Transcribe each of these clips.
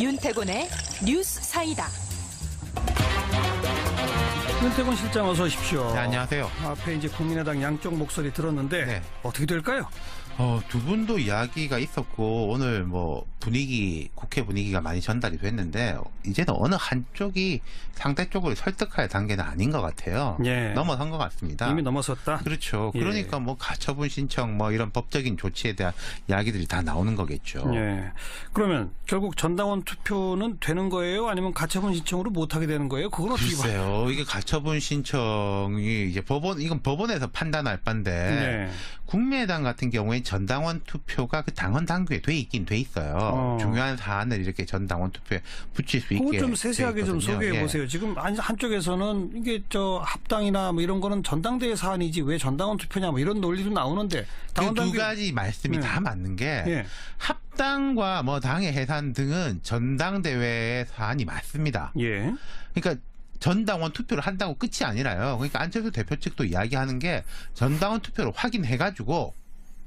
윤태곤의 뉴스 사이다. 윤태곤 실장 어서 오십시오. 네, 안녕하세요. 앞에 이제 국민의당 양쪽 목소리 들었는데 네. 어떻게 될까요? 어, 두 분도 이야기가 있었고 오늘 뭐 분위기 국회 분위기가 많이 전달이 됐는데 이제는 어느 한쪽이 상대 쪽을 설득할 단계는 아닌 것 같아요. 예. 넘어선 것 같습니다. 이미 넘어섰다. 그렇죠. 예. 그러니까 뭐 가처분 신청 뭐 이런 법적인 조치에 대한 이야기들이 다 나오는 거겠죠. 예. 그러면 결국 전당원 투표는 되는 거예요? 아니면 가처분 신청으로 못 하게 되는 거예요? 그건 어떻게 봐요? 글쎄요. 이게 가처분 신청이 이제 법원 이건 법원에서 판단할 바인데 네. 국민의당 같은 경우에 전당원 투표가 그 당원 당규에 돼 있긴 돼 있어요. 어. 중요한 사안을 이렇게 전 당원 투표에 붙일 수 있게. 그거 좀 세세하게 돼 좀. 소개해 예. 보세요. 지금 한- 한쪽에서는 이게 저 합당이나 뭐 이런 거는 전당대회 사안이지 왜 전당원 투표냐 뭐 이런 논리도 나오는데 당원 그두 가지 말씀이 네. 다 맞는 게 예. 합당과 뭐 당의 해산 등은 전당대회의 사안이 맞습니다. 예. 그러니까 전당원 투표를 한다고 끝이 아니라요. 그러니까 안철수 대표 측도 이야기하는 게 전당원 투표를 확인해가지고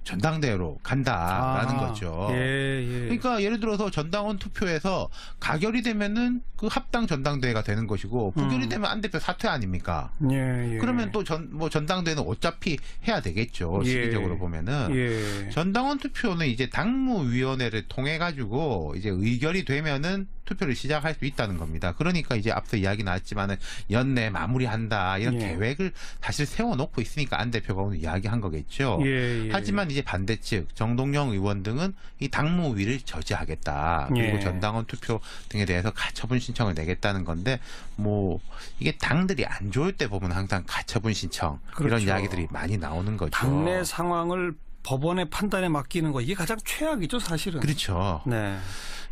전당대회로 간다라는 아, 거죠. 예, 예. 그러니까 예를 들어서 전당원 투표에서 가결이 되면은 그 합당 전당대회가 되는 것이고 부결이 음. 되면 안 대표 사퇴 아닙니까? 예, 예. 그러면 또 전 뭐 전당대회는 어차피 해야 되겠죠. 예. 시기적으로 보면은 예. 전당원 투표는 이제 당무위원회를 통해 가지고 이제 의결이 되면은 투표를 시작할 수 있다는 겁니다. 그러니까 이제 앞서 이야기 나왔지만은 연내 마무리한다 이런 예. 계획을 사실 세워놓고 있으니까 안 대표가 오늘 이야기한 거겠죠. 예, 예. 하지만 이제 반대 측 정동영 의원 등은 이 당무위를 저지하겠다. 그리고 예. 전당원 투표 등에 대해서 가처분 신청을 내겠다는 건데 뭐 이게 당들이 안 좋을 때 보면 항상 가처분 신청 이런 그렇죠. 이야기들이 많이 나오는 거죠. 당내 상황을 법원의 판단에 맡기는 거 이게 가장 최악이죠 사실은. 그렇죠. 네.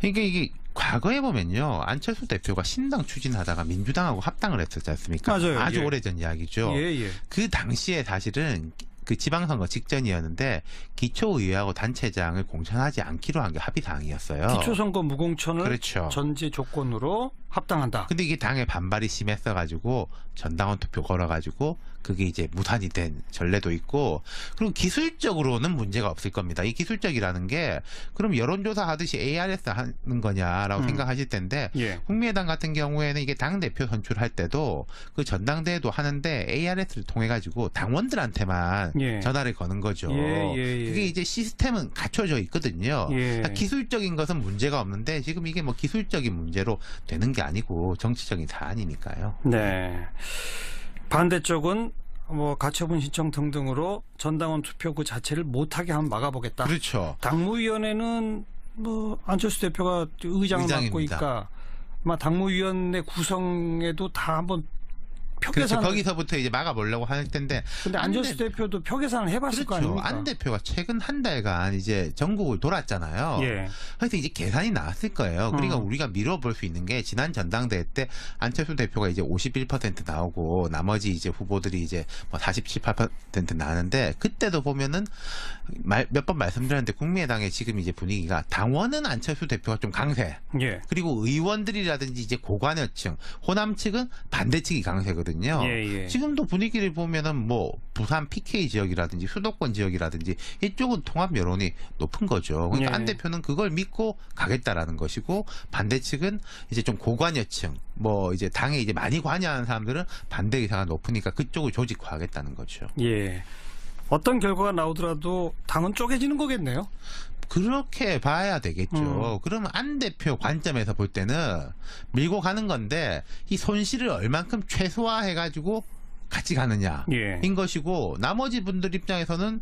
그러니까 이게 과거에 보면요 안철수 대표가 신당 추진하다가 민주당하고 합당을 했었지 않습니까? 맞아요. 아주 예. 오래전 이야기죠. 예, 예. 그 당시에 사실은 그 지방선거 직전이었는데 기초의회하고 단체장을 공천하지 않기로 한 게 합의 사항이었어요. 기초선거 무공천을 그렇죠. 전제 조건으로 합당한다. 근데 이게 당의 반발이 심했어가지고 전당원 투표 걸어가지고 그게 이제 무산이 된 전례도 있고 그리고 기술적으로는 문제가 없을 겁니다. 이 기술적이라는 게 그럼 여론조사 하듯이 ARS 하는 거냐라고 음. 생각하실 텐데 예. 국민의당 같은 경우에는 이게 당 대표 선출할 때도 그 전당대회도 하는데 ARS를 통해 가지고 당원들한테만 예. 전화를 거는 거죠. 예, 예, 예. 그게 이제 시스템은 갖춰져 있거든요. 예. 그러니까 기술적인 것은 문제가 없는데 지금 이게 뭐 기술적인 문제로 되는 게 아니고 정치적인 사안이니까요. 네. 반대쪽은 뭐 가처분 신청 등등으로 전당원 투표 그 자체를 못하게 한번 막아보겠다. 그렇죠. 당무위원회는 뭐 안철수 대표가 의장을 맡고 의장입니다. 있까 아마 당무위원회 구성에도 다 한번 그렇죠. 표계산. 거기서부터 이제 막아보려고 할 텐데. 근데 안 안철수 돼. 대표도 표 계산을 해봤을 거 그렇죠. 아닙니까? 안 대표가 최근 한 달간 이제 전국을 돌았잖아요. 예. 그래서 이제 계산이 나왔을 거예요. 그러니까 음. 우리가 미뤄볼 수 있는 게 지난 전당대회 때 안철수 대표가 이제 51% 나오고 나머지 이제 후보들이 이제 뭐 47, 8% 나왔는데 그때도 보면은 몇 번 말씀드렸는데 국민의당의 지금 이제 분위기가 당원은 안철수 대표가 좀 강세. 예. 그리고 의원들이라든지 이제 고관여층, 호남 측은 반대 측이 강세거든요. 예, 예. 지금도 분위기를 보면은 뭐 부산 PK 지역이라든지 수도권 지역이라든지 이쪽은 통합 여론이 높은 거죠. 그러니까 예. 안 대표는 그걸 믿고 가겠다라는 것이고 반대 측은 이제 좀 고관여층, 뭐 이제 당에 이제 많이 관여하는 사람들은 반대 의사가 높으니까 그쪽을 조직화하겠다는 거죠. 예. 어떤 결과가 나오더라도 당은 쪼개지는 거겠네요. 그렇게 봐야 되겠죠. 음. 그러면 안 대표 관점에서 볼 때는 밀고 가는 건데 이 손실을 얼만큼 최소화해가지고 같이 가느냐. 예. 인 것이고 나머지 분들 입장에서는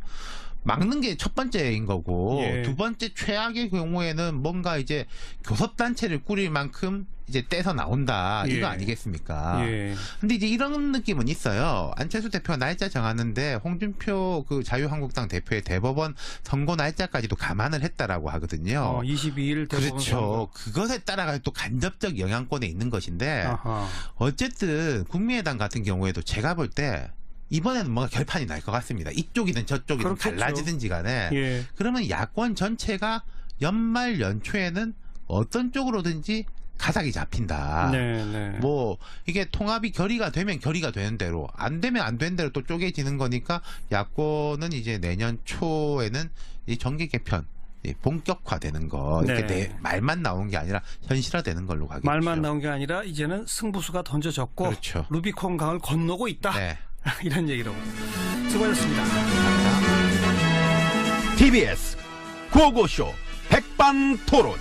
막는 게 첫 번째인 거고 예. 두 번째 최악의 경우에는 뭔가 이제 교섭 단체를 꾸릴 만큼 이제 떼서 나온다 예. 이거 아니겠습니까? 예. 근데 이제 이런 느낌은 있어요. 안철수 대표가 날짜 정하는데 홍준표 그 자유한국당 대표의 대법원 선고 날짜까지도 감안을 했다라고 하거든요. 어, 22일 대법원 그렇죠. 선거. 그것에 따라가 또 간접적 영향권에 있는 것인데 아하. 어쨌든 국민의당 같은 경우에도 제가 볼때 이번에는 뭔가 결판이 날 것 같습니다. 이쪽이든 저쪽이든 그렇겠죠. 달라지든지 간에 예. 그러면 야권 전체가 연말 연초에는 어떤 쪽으로든지 가닥이 잡힌다. 네, 네. 뭐 이게 통합이 결의가 되면 결의가 되는 대로 안 되면 안 되는 대로 또 쪼개지는 거니까 야권은 이제 내년 초에는 이 정계 개편 이 본격화되는 거 이렇게 네. 내 말만 나온 게 아니라 현실화되는 걸로 가겠죠. 말만 나온 게 아니라 이제는 승부수가 던져졌고 그렇죠. 루비콘 강을 건너고 있다. 네. 이런 얘기로 수고하셨습니다. TBS 구호고쇼 백반토론.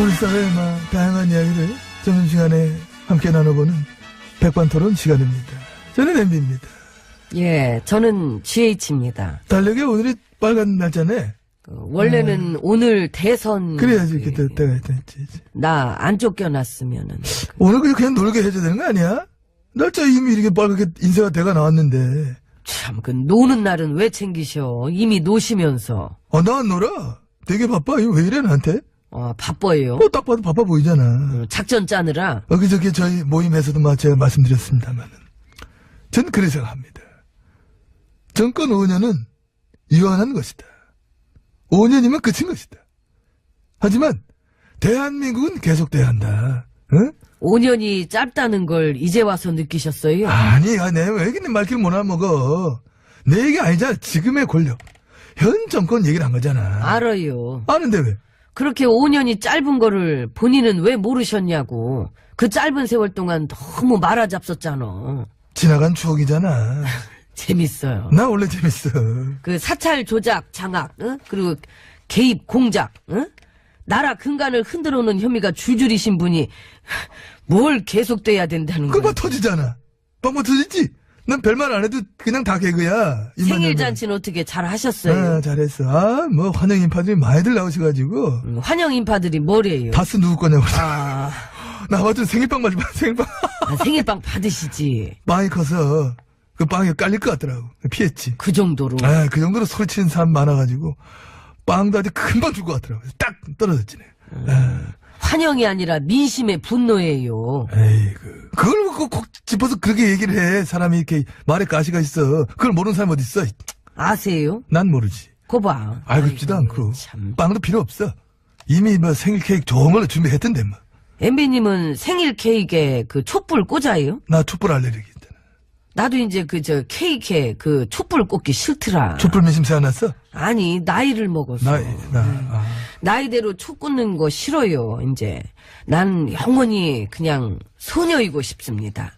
우리 사회의 막 다양한 이야기를 점심시간에 함께 나눠보는 백반토론 시간입니다. 저는 엠비입니다. 예, 저는 GH입니다. 달력에 오늘이 빨간 날짜네. 원래는 오늘 대선 음. 그래야지 그때 때가 있지. 나안 쫓겨났으면은 오늘 그냥, 그냥 놀게 해줘야 되는 거 아니야? 날짜 이미 이렇게 빨갛게 인쇄가 돼가 나왔는데. 참 그 노는 날은 왜 챙기셔? 이미 노시면서 어, 나안 놀아. 되게 바빠. 이거 왜 이래 나한테? 어, 바빠요. 뭐 딱 봐도 바빠 보이잖아. 어, 작전 짜느라 엊그저께 저희 모임에서도 막 제가 말씀드렸습니다만은. 전 그렇게 생각합니다. 정권 5년은 유한한 것이다. 5년이면 끝인 것이다. 하지만, 대한민국은 계속돼야 한다. 응? 5년이 짧다는 걸 이제 와서 느끼셨어요? 아니, 아, 내가 왜 이렇게 말귀를 못 알아먹어. 내 얘기 아니잖아. 지금의 권력. 현 정권 얘기를 한 거잖아. 알아요. 아는데 왜? 그렇게 5년이 짧은 거를 본인은 왜 모르셨냐고. 그 짧은 세월 동안 너무 말아잡섰잖아. 지나간 추억이잖아. 재밌어요. 나 원래 재밌어. 그 사찰 조작, 장악, 응? 그리고 개입 공작, 응? 나라 근간을 흔들어 놓은 혐의가 줄줄이신 분이 뭘 계속돼야 된다는 그거 거야. 봐 터지잖아. 빵빵 터지지? 난 별말 안 해도 그냥 다 개그야. 생일. 잔치는 어떻게 잘 하셨어요? 아, 잘했어. 아, 뭐, 환영 인파들이 많이들 나오셔가지고. 음, 환영 인파들이 뭐래요? 다스 누구 거냐고. 아, 나 완전 생일빵 맞지 마, 생일빵. 아, 생일빵 받으시지. 빵이 커서, 그 빵이 깔릴 것 같더라고. 피했지. 그 정도로. 아, 그 정도로 소리치는 사람 많아가지고, 빵도 아주 금방 줄것 같더라고. 딱 떨어졌지. 아, 환영이 아니라 민심의 분노예요. 에이 그. 그걸 꼭, 꼭 짚어서 그렇게 얘기를 해. 사람이 이렇게 말에 가시가 있어. 그걸 모르는 사람 어디 있어? 아세요? 난 모르지. 거 봐. 알고 싶지도 아이고, 않고. 참. 빵도 필요 없어. 이미 뭐 생일 케이크 좋은 걸로 준비했던데 뭐. 엠비님은 생일 케이크에 그 촛불 꽂아요? 나 촛불 알레르기. 나도 이제 그 저 케이크에 그 촛불 꽂기 싫더라. 촛불 민심 생각났어? 아니 나이를 먹었어. 나, 나, 아. 나이대로 초 꽂는 거 싫어요. 이제 난 영원히 그냥 소녀이고 싶습니다.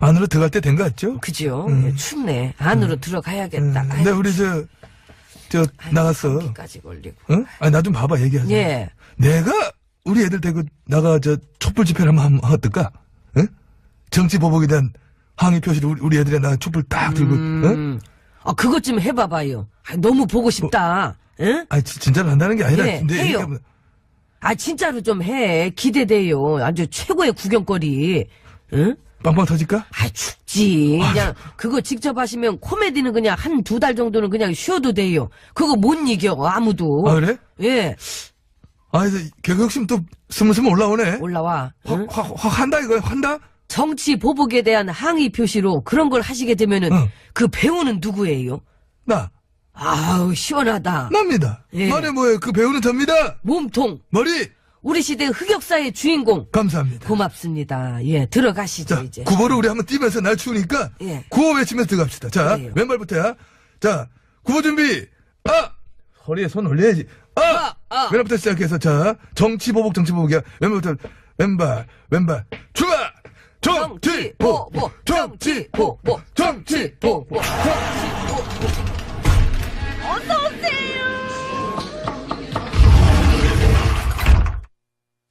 안으로 들어갈 때 된 거 같죠? 그죠? 예, 춥네. 안으로 들어가야겠다. 음, 근데 우리 저, 저, 나갔어. 까지 걸리고. 응? 아니, 나 좀 봐봐, 얘기하자. 예. 내가 우리 애들 데리고 나가 저 촛불 집회를 한번 하면 어떨까? 응? 정치 보복에 대한 항의 표시를 우리, 우리 애들이 나 촛불 딱 들고, 응? 음. 아 그것 좀 해봐봐요. 아, 너무 보고 싶다. 응? 아니, 지- 진짜로 한다는 게 아니라. 예, 근데 해요. 얘기하면- 아 진짜로 좀 해. 기대돼요. 아주 최고의 구경거리. 응? 빵빵 터질까? 아 춥지. 그냥 그거 직접 하시면 코미디는 그냥 한 두 달 정도는 그냥 쉬어도 돼요. 그거 못 이겨 아무도. 아, 그래? 예 아, 그래서 개그 욕심 또 스물스물 올라오네. 올라와. 응? 확, 확, 확 한다, 이거, 한다? 정치 보복에 대한 항의 표시로 그런 걸 하시게 되면은 응. 그 배우는 누구예요? 나, 아우 시원하다. 납니다. 예. 말해 뭐예요? 그 배우는 접니다. 몸통 머리, 우리 시대 흑역사의 주인공 감사합니다. 고맙습니다. 예 들어가시죠 자, 이제. 구보를 우리 한번 뛰면서 날 추우니까 예. 구호 외치면서 들어갑시다. 자, 그래요. 왼발부터야. 자, 구보 준비. 아! 허리에 손 올려야지. 아! 아, 아. 왼발부터 시작해서 자, 정치 보복 정치 보복이야. 왼발부터 왼발, 왼발. 출발! 정치 보복, 정치 보복, 정치 보복.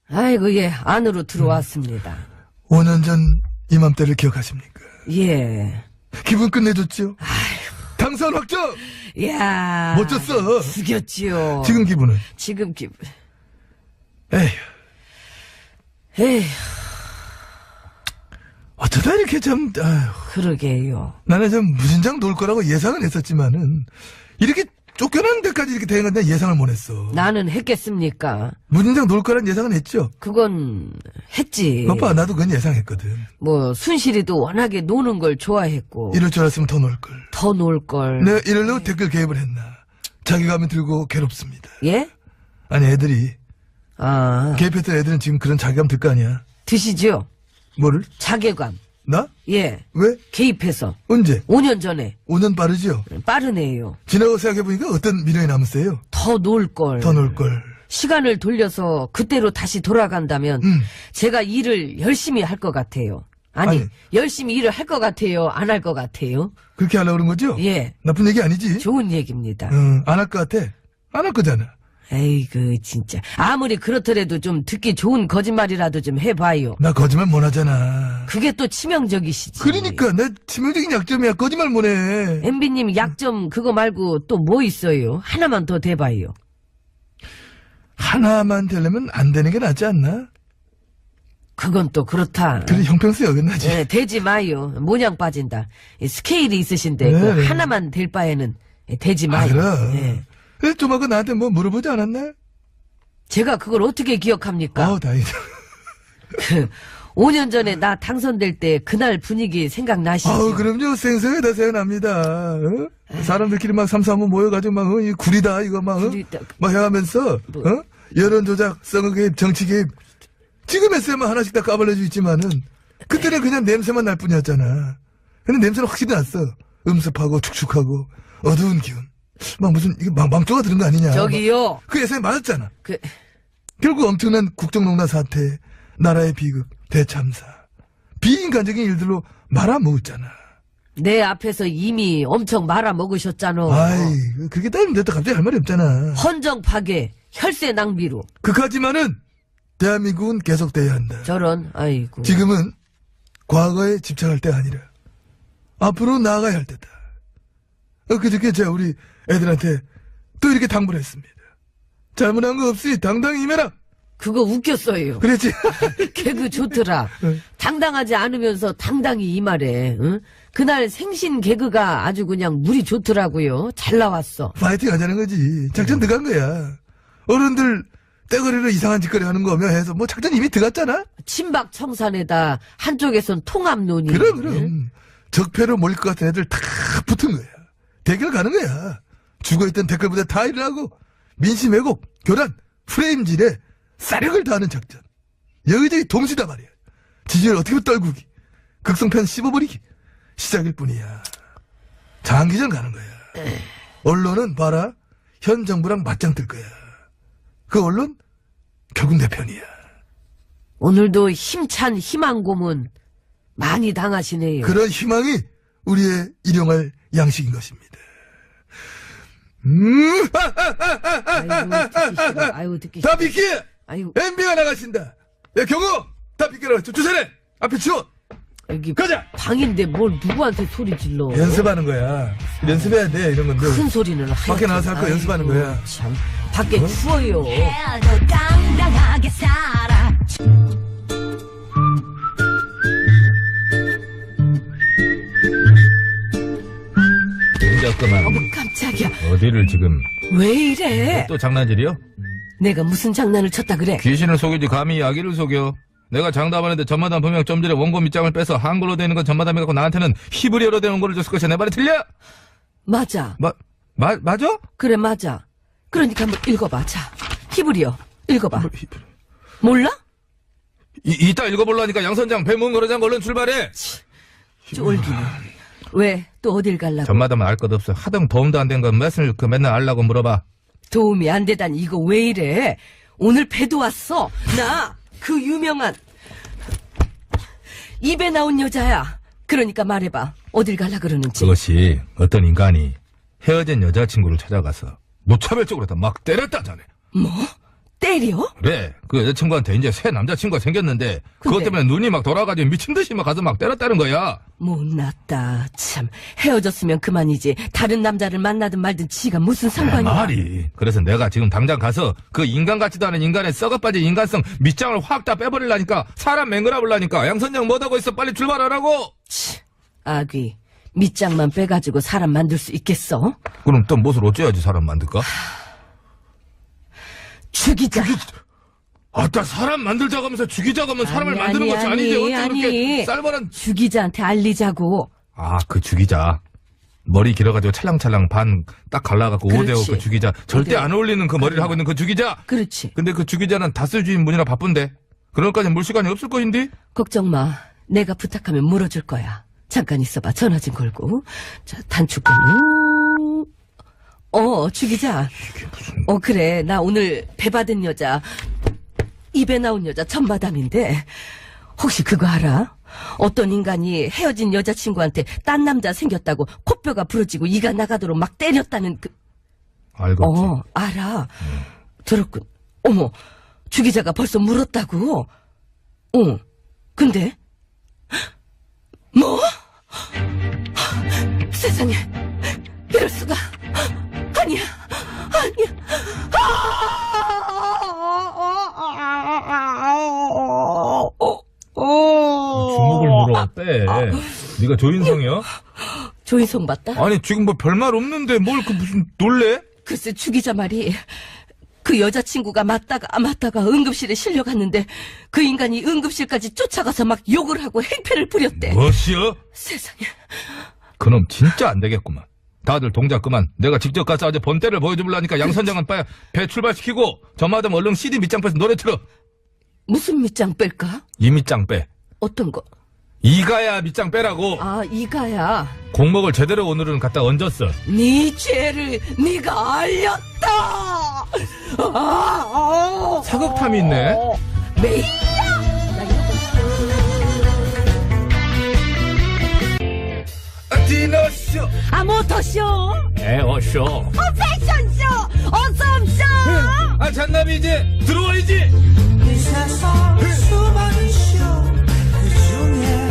아이고 예 안으로 들어왔습니다. 5년 전 이맘때를 기억하십니까? 예. 기분 끝내줬죠? 당선 확정! 야 멋졌어. 죽였지요. 지금 기분은? 지금 기분. 에휴, 에휴 어쩌다 이렇게 참, 아휴. 그러게요. 나는 좀 무진장 놀 거라고 예상은 했었지만은 이렇게 쫓겨나는 데까지 이렇게 내가 예상을 못 했어. 나는 했겠습니까? 무진장 놀 거란 예상은 했죠. 그건 했지. 오빠 나도 그건 예상했거든. 뭐 순실이도 워낙에 노는 걸 좋아했고 이럴 줄 알았으면 더 놀 걸. 더 놀 걸. 내가 이러려고 댓글 개입을 했나. 자기감이 들고 괴롭습니다. 예? 아니 애들이 아 개입했던 애들은 지금 그런 자괴감 들 거 아니야. 드시죠. 뭐를? 자괴감. 나? 예, 왜? 개입해서. 언제? 5년 전에. 5년 빠르지요? 빠르네요. 지나고 생각해보니까 어떤 미련이 남았어요? 더 놀걸. 더 놀걸. 시간을 돌려서 그때로 다시 돌아간다면 음. 제가 일을 열심히 할 것 같아요. 아니, 아니. 열심히 일을 할 것 같아요? 안 할 것 같아요? 그렇게 하려고 그런 거죠? 예, 나쁜 얘기 아니지? 좋은 얘기입니다. 응, 안할 것 같아. 안 할 거잖아. 에이그 진짜 아무리 그렇더라도 좀 듣기 좋은 거짓말이라도 좀 해봐요. 나 거짓말 못 하잖아. 그게 또 치명적이시지. 그러니까, 내 치명적인 약점이야. 거짓말 못 해. 엠비님 약점 그거 말고 또 뭐 있어요? 하나만 더 대봐요. 하나만 되려면 안 되는 게 낫지 않나? 그건 또 그렇다. 그래, 형평성이 어긋나지. 예, 되지 마요. 모양 빠진다. 이 스케일이 있으신데 네, 그 네. 하나만 될 바에는 예, 되지 아, 마요. 그럼. 예. 아까 나한테 뭐 물어보지 않았나? 제가 그걸 어떻게 기억합니까? 아우, 다행이다. 그 5년 전에 나 당선될 때 그날 분위기 생각나시죠? 아우, 그럼요. 생생하다 생각납니다. 어? 사람들끼리 막 삼삼오 모여가지고 막, 어, 이 구리다, 이거 막, 어? 구리다. 막 해가면서, 뭐. 어? 여론조작, 선거 개입, 정치 개입. 지금 에서만 하나씩 다 까발려져 있지만은, 그때는 그냥 냄새만 날 뿐이었잖아. 근데 냄새는 확실히 났어. 음습하고, 축축하고, 어두운 기운. 막 무슨, 이게 망, 망조가 들은 거 아니냐. 저기요. 막그 예상에 맞았잖아. 그 결국 엄청난 국정농단 사태, 나라의 비극, 대참사, 비인간적인 일들로 말아먹었잖아. 내 앞에서 이미 엄청 말아 먹으셨잖아. 아이, 그렇게 따지면 됐다 갑자기 할 말이 없잖아. 헌정 파괴, 혈세 낭비로 그까지만은 대한민국은 계속돼야 한다. 저런 아이고. 지금은 과거에 집착할 때가 아니라 앞으로 나아가야 할 때다. 어, 그저께 제가 우리 애들한테 또 이렇게 당부를 했습니다. 잘못한 거 없이 당당히 임해라. 그거 웃겼어요. 그랬지? 개그 좋더라. 응. 당당하지 않으면서 당당히 이 말에. 응? 그날 생신 개그가 아주 그냥 물이 좋더라고요. 잘 나왔어. 파이팅 하자는 거지. 작전 들어간 거야. 어른들 떼거리로 이상한 짓거리 하는 거며 해서 뭐 작전 이미 들어갔잖아? 친박 청산에다 한쪽에선 통합 논의. 그럼, 그럼. 적폐로 몰릴 것 같은 애들 다 붙은 거야. 대결 가는 거야. 죽어있던 댓글부터 다 일어나고, 민심 왜곡, 교란, 프레임질에 싸력을 다하는 작전. 여기저기 동시다 말이야. 지지율 어떻게 떨구기. 극성편 씹어버리기. 시작일 뿐이야. 장기전 가는 거야. 언론은 봐라. 현 정부랑 맞짱 뜰 거야. 그 언론? 결국 내 편이야. 오늘도 힘찬 희망 고문 많이 당하시네요. 그런 희망이 우리의 일용할 양식인 것입니다. 음, 아이고 듣기 싫어. 아이고 듣기 싫어. 다 비키! 아이고 MB가 나가신다! 야, 경호! 다 비키라! 주- 주세래! 앞에 치워! 여기 가자! 방인데 뭘 누구한테 소리 질러? 연습하는 거야. 연습해야 돼, 이런 건데. 큰 소리는 하여튼. 밖에 나가서 할거 아이고, 연습하는 거야. 참 밖에 추워요. 당당하게 살아. 잠깐만 어머 깜짝이야. 어디를 지금 왜 이래? 또 장난질이요? 내가 무슨 장난을 쳤다 그래? 귀신을 속이지 감히 아기를 속여 내가 장담하는데 전마담 분명 좀 전에 원고 밑장을 빼서 한글로 되는 건 전마담이 갖고 나한테는 히브리어로 된 원고를 줬을 것이야 내 말이 틀려? 맞아. 마, 마, 맞아? 그래 맞아. 그러니까 한번 읽어봐. 자 히브리어 읽어봐. 몰라? 이, 이따 읽어보려니까 양선장 배문 거래장 얼른 출발해 쫄기네. 왜? 또 어딜 갈라고? 전마담은 알 것 없어 하등 도움도 안 된건 몇을 그 맨날 알라고 물어봐 도움이 안 되다니 이거 왜 이래? 오늘 배도 왔어. 나 그 유명한 입에 나온 여자야. 그러니까 말해봐. 어딜 갈라 그러는지. 그것이 어떤 인간이 헤어진 여자친구를 찾아가서 무차별적으로 다 막 때렸다 자네 뭐? 때려? 그래 그 여자친구한테 이제 새 남자친구가 생겼는데 그것 근데- 때문에 눈이 막 돌아가지고 미친 듯이 막 가서 막 때렸다는 거야 못났다. 참 헤어졌으면 그만이지. 다른 남자를 만나든 말든 지가 무슨 상관이야? 말이. 그래서 내가 지금 당장 가서 그 인간 같지도 않은 인간의 썩어빠진 인간성 밑장을 확 다 빼버리려니까 사람 맹글어보려니까 양선장 뭐하고 있어 빨리 출발하라고. 아귀 밑장만 빼가지고 사람 만들 수 있겠어? 그럼 또 무엇을 어째야지 사람 만들까? 죽이자. 아따 사람 만들자고 하면서 죽이자고 하면 사람을 아니, 만드는 아니, 것이 아니지 아니, 어째 그렇게 아니. 쌀벌한 죽이자한테 알리자고. 아 그 죽이자 머리 길어가지고 찰랑찰랑 반 딱 갈라갖고 그렇지. 오대오 그 죽이자 절대 오대오. 안 어울리는 그 머리를 하고 있는 그 죽이자 그렇지. 근데 그 죽이자는 다스 주인분이라 바쁜데 그럴까지 물 시간이 없을 거인데 걱정 마. 내가 부탁하면 물어줄 거야. 잠깐 있어봐. 전화 좀 걸고. 자, 단축키는. 어, 주기자. 어, 그래. 나 오늘 배 받은 여자, 입에 나온 여자 천마담인데, 혹시 그거 알아? 어떤 인간이 헤어진 여자친구한테 딴 남자 생겼다고 코뼈가 부러지고 이가 나가도록 막 때렸다는 그, 알겠지. 어, 알아. 들었군. 어머, 주기자가 벌써 물었다고? 어, 근데? 뭐? 세상에, 이럴 수가. 아니야, 아니야. 주먹을 물어 빼. 네가 조인성이야? 조인성 맞다? 아니 지금 뭐 별말 없는데 뭘 그 무슨 놀래? 글쎄 주기자 말이 그 여자친구가 맞다가 맞다가 응급실에 실려갔는데 그 인간이 응급실까지 쫓아가서 막 욕을 하고 행패를 부렸대. 무엇이여? 세상에. 그놈 진짜 안 되겠구만. 다들 동작 그만. 내가 직접 가서 어제 번때를 보여주려니까 양 선장은 빨리 배 출발시키고 저마다 얼른 CD 밑장 빼서 노래 틀어. 무슨 밑장 뺄까? 이 밑장 빼. 어떤 거? 이가야 밑장 빼라고. 아 이가야. 공목을 제대로 오늘은 갖다 얹었어. 네 죄를 네가 알렸다. 아, 사극탐이 있네. 매일. 디너쇼. 아 모터쇼. 에어쇼. 패션쇼. 어썸쇼. 아 잔남이 이제 들어와야지. 이 세상 수많은 쇼그 중에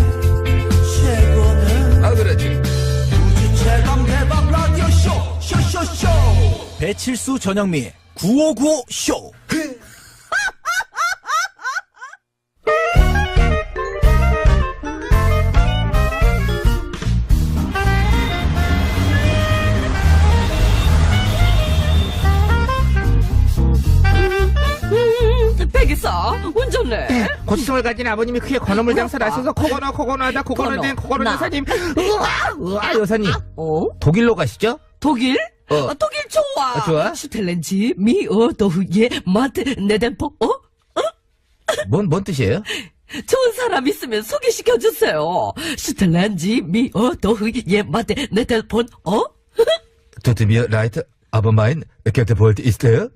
최고는 아 그렇지. 우주 최강 대박 라디오 쇼 쇼쇼쇼 배칠수 전영미 9595 쇼. 음, 백이사 운전해. 고치성을 가진 아버님이 크게 건어물 장사를 하셔서 코건어 코건어하다 코건어 된 건어, 코건어 나. 여사님 우와 우와 여사님 어? 독일로 가시죠? 독일? 어. 아, 독일 좋아. 아, 좋아? 슈텔렌지 미 어 도후예 마트 네덴포 어? 뭔, 뭔 뜻이에요? 좋은 사람 있으면 소개시켜 주세요. 슈텔렌지 미 어 도후예 마트 네덴폰 어? 도트미어 라이트 아버마인 겟트볼트 있어요?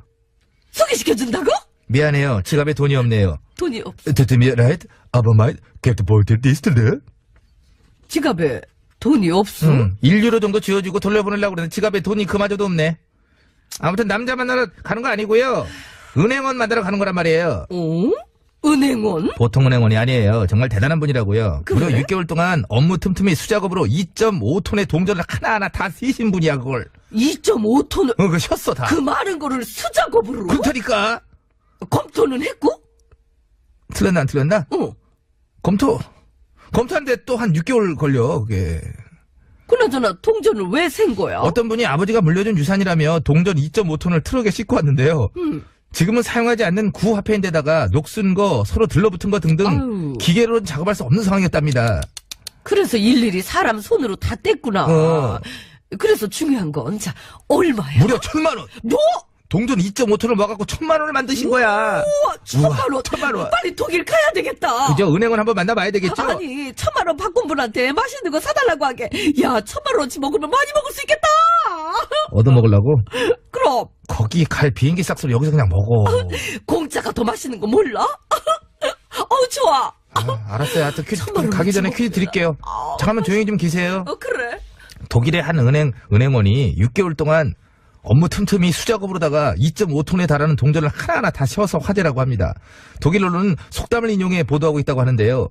소개시켜 준다고? 미안해요. 지갑에 돈이 없네요. 돈이 없. 도트미어 라이트 아버마인 겟트볼트 있어요? 지갑에 돈이 없어. 응 1유로 정도 쥐어주고 돌려보내려고 그러는데 지갑에 돈이 그마저도 없네 아무튼 남자 만나러 가는 거 아니고요 은행원 만나러 가는 거란 말이에요 어? 은행원? 보통 은행원이 아니에요 정말 대단한 분이라고요 그래? 무려 6개월 동안 업무 틈틈이 수작업으로 2.5톤의 동전을 하나하나 다 쓰신 분이야 그걸 2.5톤을 어, 그거 쉬었어 다 그 많은 거를 수작업으로? 그렇다니까 검토는 했고? 틀렸나 안 틀렸나? 어. 검토. 검토하는데 또 한 6개월 걸려, 그게. 그나저나 동전을 왜 센 거야? 어떤 분이 아버지가 물려준 유산이라며 동전 2.5톤을 트럭에 싣고 왔는데요. 음. 지금은 사용하지 않는 구화폐인데다가 녹슨 거, 서로 들러붙은 거 등등 아유. 기계로는 작업할 수 없는 상황이었답니다. 그래서 일일이 사람 손으로 다 뗐구나. 어. 그래서 중요한 건, 자, 얼마야? 무려 천만 원! 뭐? 동전 2.5톤을 모아갖고 천만 원을 만드신 거야. 우와, 천만 원. 천만 원. 빨리 독일 가야 되겠다. 그죠? 은행원 한번 만나봐야 되겠죠? 아니, 천만 원 바꾼 분한테 맛있는 거 사달라고 하게. 야, 천만 원치 먹으면 많이 먹을 수 있겠다. 얻어먹으려고? 그럼, 거기 갈 비행기 싹소리 여기서 그냥 먹어. 공짜가 더 맛있는 거 몰라? 어우, 좋아. 아, 알았어요. 하여튼 퀴즈 가기 전에 퀴즈 드릴게요. 잠깐만 조용히 좀 계세요. 어, 그래. 독일의 한 은행, 은행원이 6개월 동안 업무 틈틈이 수작업으로다가 2.5톤에 달하는 동전을 하나하나 다 세워서 화제라고 합니다. 독일 언론은 속담을 인용해 보도하고 있다고 하는데요.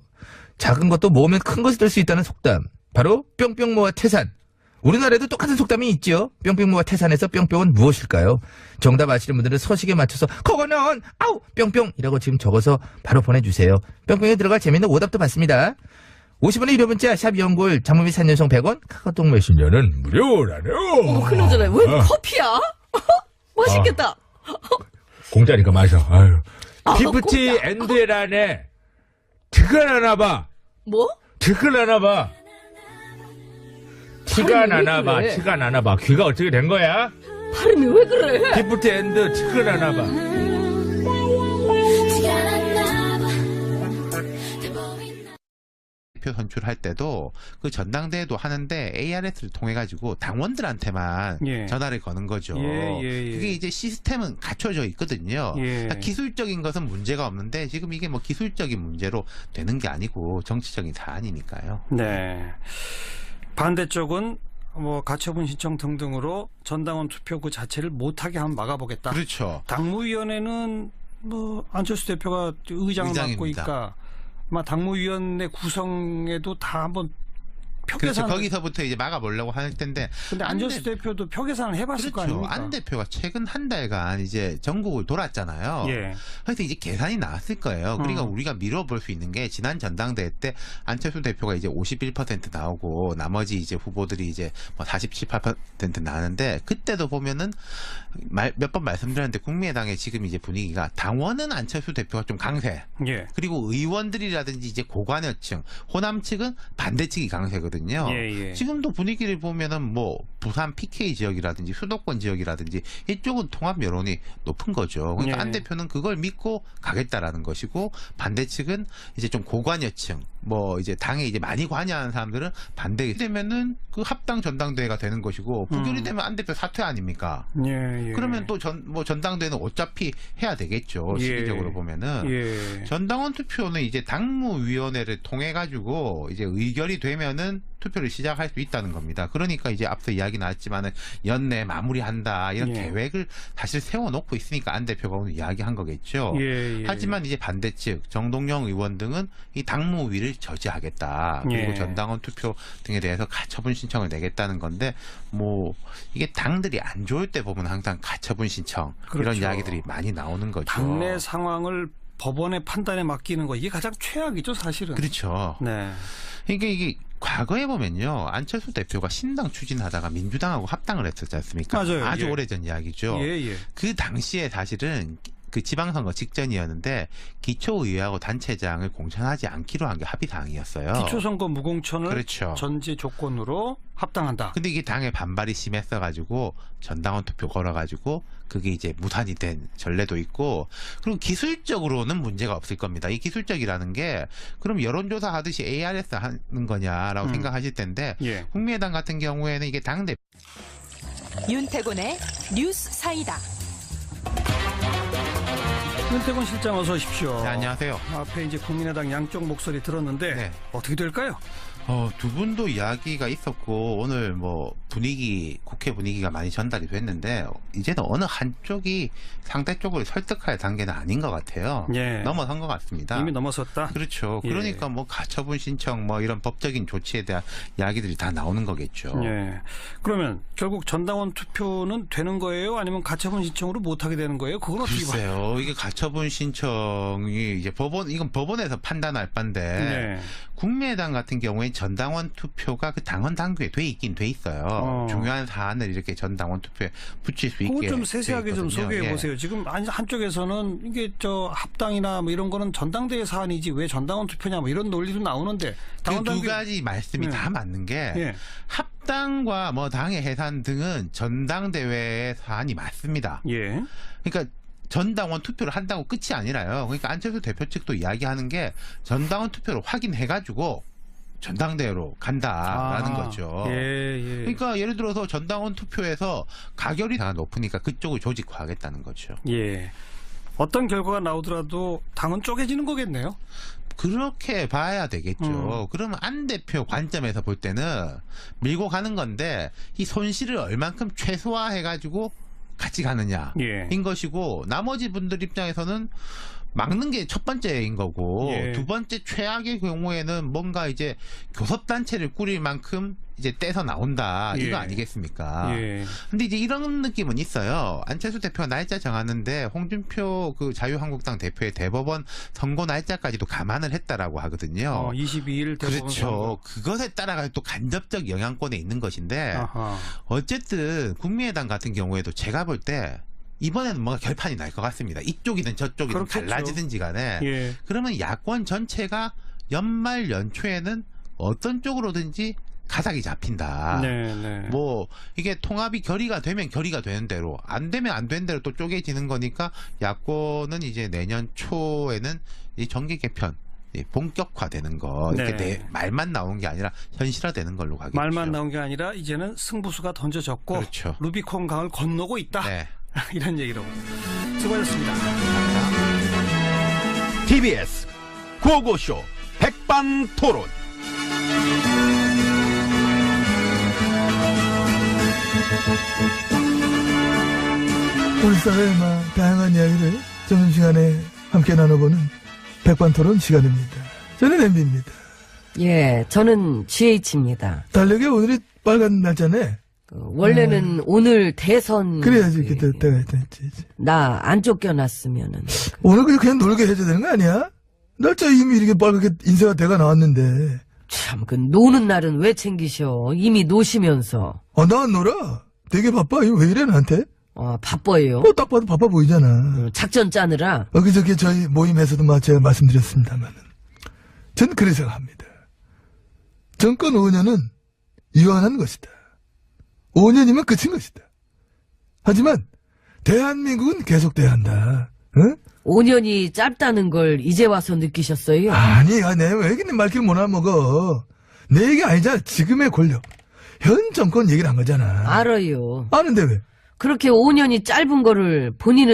작은 것도 모으면 큰 것이 될 수 있다는 속담. 바로 뿅뿅 모아 태산. 우리나라에도 똑같은 속담이 있죠. 뿅뿅 모아 태산에서 뿅뿅은 무엇일까요? 정답 아시는 분들은 서식에 맞춰서 그거는 아우 뿅뿅이라고 지금 적어서 바로 보내주세요. 뿅뿅에 들어갈 재밌는 오답도 받습니다. 50원의 유료 문자 샵 연골 장무비 3년송 100원 카카오톡 메신저는 무료라네요. 어, 그나저나, 왜 커피야? 맛있겠다. 공짜니까 마셔. 아유. 아, 피프티 공짜. 앤드란에 티가 나나봐. 뭐? 티가 나나봐. 티가 발음이 왜 나나봐. 그래? 티가 나나봐. 귀가 어떻게 된 거야? 발음이 왜 그래? 피프티 앤드 티가 나나봐. 선출할 때도 그 전당대회도 하는데 ARS를 통해 가지고 당원들한테만 예. 전화를 거는 거죠. 예, 예, 예. 그게 이제 시스템은 갖춰져 있거든요. 예. 그러니까 기술적인 것은 문제가 없는데 지금 이게 뭐 기술적인 문제로 되는 게 아니고 정치적인 사안이니까요. 네. 반대쪽은 뭐 가처분 신청 등등으로 전당원 투표 그 자체를 못하게 한번 막아보겠다. 그렇죠. 당무위원회는 뭐 안철수 대표가 의장을 맡고 의장입니다. 있까 아마 당무위원회 구성에도 다 한번. 표계산. 거기서부터 이제 막아보려고 할 텐데. 근데 안 안철수 돼- 대표도 표계산을 해봤을 거 그렇죠. 아닙니까? 안 대표가 최근 한 달간 이제 전국을 돌았잖아요. 예. 그래서 이제 계산이 나왔을 거예요. 그러니까 음. 우리가 미뤄볼 수 있는 게 지난 전당대회 때 안철수 대표가 이제 51% 나오고 나머지 이제 후보들이 이제 뭐 47, 8% 나는데 그때도 보면은 몇 번 말씀드렸는데 국민의당의 지금 이제 분위기가 당원은 안철수 대표가 좀 강세. 예. 그리고 의원들이라든지 이제 고관여층, 호남 측은 반대 측이 강세거든요. 예, 예. 지금도 분위기를 보면은 뭐 부산 PK 지역이라든지 수도권 지역이라든지 이쪽은 통합 여론이 높은 거죠. 그러니까 예. 안 대표는 그걸 믿고 가겠다라는 것이고 반대 측은 이제 좀 고관여층, 뭐 이제 당에 이제 많이 관여하는 사람들은 반대 되면은 그 합당 전당대회가 되는 것이고 부결이 음. 되면 안 대표 사퇴 아닙니까? 예, 예. 그러면 또 전 뭐 전당대회는 어차피 해야 되겠죠. 예. 시기적으로 보면은. 예. 전당원 투표는 이제 당무위원회를 통해 가지고 이제 의결이 되면은 투표를 시작할 수 있다는 겁니다. 그러니까 이제 앞서 이야기 나왔지만은 연내 마무리한다 이런 예. 계획을 사실 세워놓고 있으니까 안 대표가 오늘 이야기한 거겠죠. 예, 예. 하지만 이제 반대 측 정동영 의원 등은 이 당무위를 저지하겠다. 그리고 예. 전당원 투표 등에 대해서 가처분 신청을 내겠다는 건데 뭐 이게 당들이 안 좋을 때 보면 항상 가처분 신청 이런 그렇죠. 이야기들이 많이 나오는 거죠. 당내 상황을 법원의 판단에 맡기는 거 이게 가장 최악이죠, 사실은. 그렇죠. 네. 이게 이게 과거에 보면요 안철수 대표가 신당 추진하다가 민주당하고 합당을 했었지 않습니까? 맞아요. 아주 예. 오래전 이야기죠. 예, 예. 그 당시에 사실은 그 지방선거 직전이었는데 기초의회하고 단체장을 공천하지 않기로 한 게 합의 사항이었어요. 기초선거 무공천을 그렇죠. 전제 조건으로 합당한다. 근데 이게 당의 반발이 심했어가지고 전당원 투표 걸어가지고 그게 이제 무산이 된 전례도 있고 그리고 기술적으로는 문제가 없을 겁니다. 이 기술적이라는 게 그럼 여론조사 하듯이 ARS 하는 거냐라고 음. 생각하실 텐데 예. 국민의당 같은 경우에는 이게 당대 윤태곤의 뉴스 사이다. 윤태곤 실장 어서 오십시오. 네, 안녕하세요. 앞에 이제 국민의당 양쪽 목소리 들었는데 네. 어떻게 될까요? 어, 두 분도 이야기가 있었고 오늘 뭐 분위기 국회 분위기가 많이 전달이 됐는데 이제는 어느 한쪽이 상대 쪽을 설득할 단계는 아닌 것 같아요. 예. 넘어선 것 같습니다. 이미 넘어섰다. 그렇죠. 예. 그러니까 뭐 가처분 신청 뭐 이런 법적인 조치에 대한 이야기들이 다 나오는 거겠죠. 예. 그러면 결국 전당원 투표는 되는 거예요? 아니면 가처분 신청으로 못 하게 되는 거예요? 그건 어떻게 봐요? 글쎄요. 이게 가처분 신청이 이제 법원 이건 법원에서 판단할 바인데 네. 국민의당 같은 경우에 전당원 투표가 그 당원 당규에 돼 있긴 돼 있어요. 어. 중요한 사안을 이렇게 전당원 투표에 붙일 수 있게. 그거 좀 세세하게 좀. 소개해 예. 보세요. 지금 한- 한쪽에서는 이게 저 합당이나 뭐 이런 거는 전당대회 사안이지 왜 전당원 투표냐 뭐 이런 논리도 나오는데 그 당원 두 당규 가지 말씀이 예. 다 맞는 게 예. 합당과 뭐 당의 해산 등은 전당대회의 사안이 맞습니다. 예. 그러니까 전당원 투표를 한다고 끝이 아니라요. 그러니까 안철수 대표 측도 이야기하는 게 전당원 투표를 확인해가지고 전당대회로 간다라는 아, 거죠. 예, 예. 그러니까 예를 들어서 전당원 투표에서 가결이 다 높으니까 그쪽을 조직화하겠다는 거죠. 예. 어떤 결과가 나오더라도 당은 쪼개지는 거겠네요. 그렇게 봐야 되겠죠. 음. 그러면 안 대표 관점에서 볼 때는 밀고 가는 건데 이 손실을 얼만큼 최소화해가지고 같이 가느냐. 예. 인 것이고 나머지 분들 입장에서는 막는 게 첫 번째인 거고 예. 두 번째 최악의 경우에는 뭔가 이제 교섭 단체를 꾸릴 만큼 이제 떼서 나온다 예. 이거 아니겠습니까? 예. 근데 이제 이런 느낌은 있어요. 안철수 대표가 날짜 정하는데 홍준표 그 자유한국당 대표의 대법원 선고 날짜까지도 감안을 했다라고 하거든요. 어, 22일 대법원 그렇죠. 선거. 그것에 따라가 또 간접적 영향권에 있는 것인데 아하. 어쨌든 국민의당 같은 경우에도 제가 볼 때 이번에는 뭔가 결판이 날 것 같습니다. 이쪽이든 저쪽이든 그렇겠죠. 달라지든지 간에 예. 그러면 야권 전체가 연말 연초에는 어떤 쪽으로든지 가닥이 잡힌다. 네, 네. 뭐 이게 통합이 결의가 되면 결의가 되는 대로 안 되면 안 되는 대로 또 쪼개지는 거니까 야권은 이제 내년 초에는 이 정계 개편 이 본격화되는 거 이렇게 네. 내 말만 나온 게 아니라 현실화되는 걸로 가겠죠. 말만 나온 게 아니라 이제는 승부수가 던져졌고 그렇죠. 루비콘 강을 건너고 있다. 네. 이런 얘기로 수고하셨습니다. TBS 구호고쇼 백반토론. 우리 사회의 막 다양한 이야기를 점심시간에 함께 나눠보는 백반토론 시간입니다. 저는 엠비입니다. 예, 저는 GH입니다. 달력에 오늘이 빨간 날짜네. 원래는 오늘 대선. 그래야지 그때 때가 있지. 나안 쫓겨났으면은. 오늘 그냥, 그냥 놀게 해줘야 되는 거 아니야? 날짜 이미 이렇게 빨갛게 인쇄가 돼가 나왔는데. 참, 그 노는 날은 왜 챙기셔? 이미 노시면서. 아, 나안 놀아. 되게 바빠. 왜 이래, 나한테? 어, 바빠요. 뭐딱 봐도 바빠 보이잖아. 어, 작전 짜느라. 엊그저께 저희 모임에서도 막 제가 말씀드렸습니다만. 전 그렇게 생각합니다. 정권 5년은 유한한 것이다. 5년이면 끝인 것이다. 하지만, 대한민국은 계속돼야 한다. 응? 5년이 짧다는 걸 이제 와서 느끼셨어요? 아니, 야, 내왜 이렇게 말귀를 못 알아먹어. 내 얘기 아니잖아. 지금의 권력. 현 정권 얘기를 한 거잖아. 알아요. 아는데 왜? 그렇게 5년이 짧은 거를 본인은